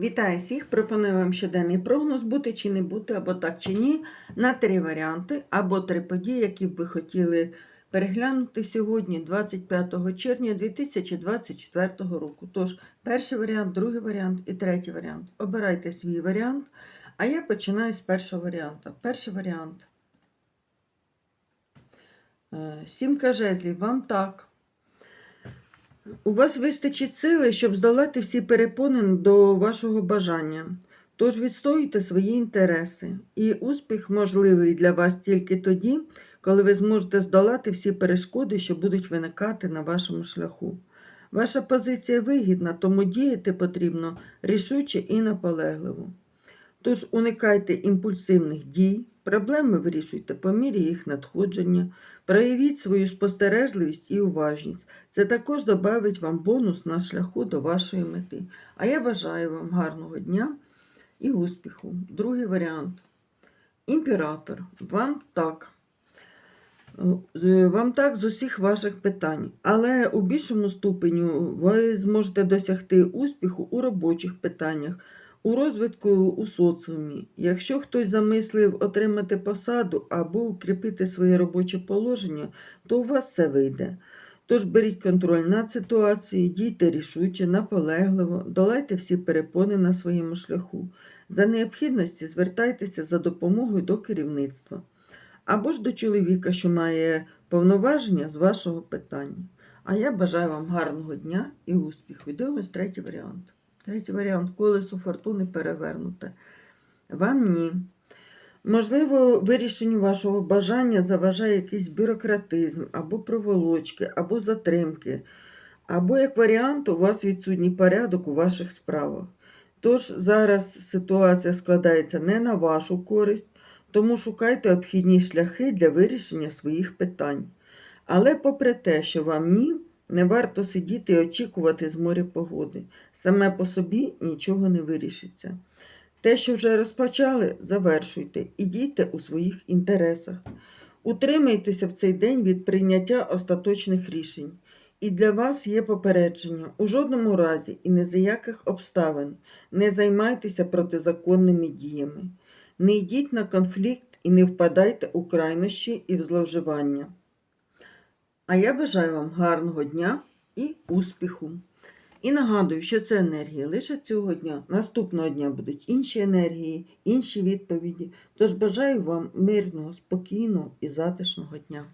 Вітаю всіх! Пропоную вам щоденний прогноз бути чи не бути, або так чи ні, на три варіанти, або три події, які б ви хотіли переглянути сьогодні, 25 червня 2024 року. Тож, перший варіант, другий варіант і третій варіант. Обирайте свій варіант, а я починаю з першого варіанту. Перший варіант. Е, Сімка жезлів, вам так. У вас вистачить сили, щоб здолати всі перепони до вашого бажання. Тож відстоюйте свої інтереси. І успіх можливий для вас тільки тоді, коли ви зможете здолати всі перешкоди, що будуть виникати на вашому шляху. Ваша позиція вигідна, тому діяти потрібно рішуче і наполегливо. Тож уникайте імпульсивних дій, проблеми вирішуйте по мірі їх надходження, проявіть свою спостережливість і уважність. Це також додавить вам бонус на шляху до вашої мети. А я бажаю вам гарного дня і успіху. Другий варіант. Імператор. Вам так. Вам так з усіх ваших питань, але у більшому ступеню ви зможете досягти успіху у робочих питаннях, у розвитку у соціумі. Якщо хтось замислив отримати посаду або укріпити своє робоче положення, то у вас все вийде. Тож беріть контроль над ситуацією, дійте рішуче, наполегливо, долайте всі перепони на своєму шляху. За необхідності звертайтеся за допомогою до керівництва або ж до чоловіка, що має повноваження з вашого питання. А я бажаю вам гарного дня і успіху. Дивимось третій варіант. Третій варіант колесо фортуни перевернуте. Вам ні. Можливо, вирішенню вашого бажання заважає якийсь бюрократизм, або проволочки, або затримки, або, як варіант, у вас відсутній порядок у ваших справах. Тож зараз ситуація складається не на вашу користь, тому шукайте обхідні шляхи для вирішення своїх питань. Але попри те, що вам ні, не варто сидіти і очікувати з моря погоди. Саме по собі нічого не вирішиться. Те, що вже розпочали, завершуйте і дійте у своїх інтересах. Утримайтеся в цей день від прийняття остаточних рішень. І для вас є попередження у жодному разі і не за яких обставин не займайтеся протизаконними діями. Не йдіть на конфлікт і не впадайте у крайнощі і в зловживання. А я бажаю вам гарного дня і успіху. І нагадую, що це енергія лише цього дня. Наступного дня будуть інші енергії, інші відповіді. Тож бажаю вам мирного, спокійного і затишного дня.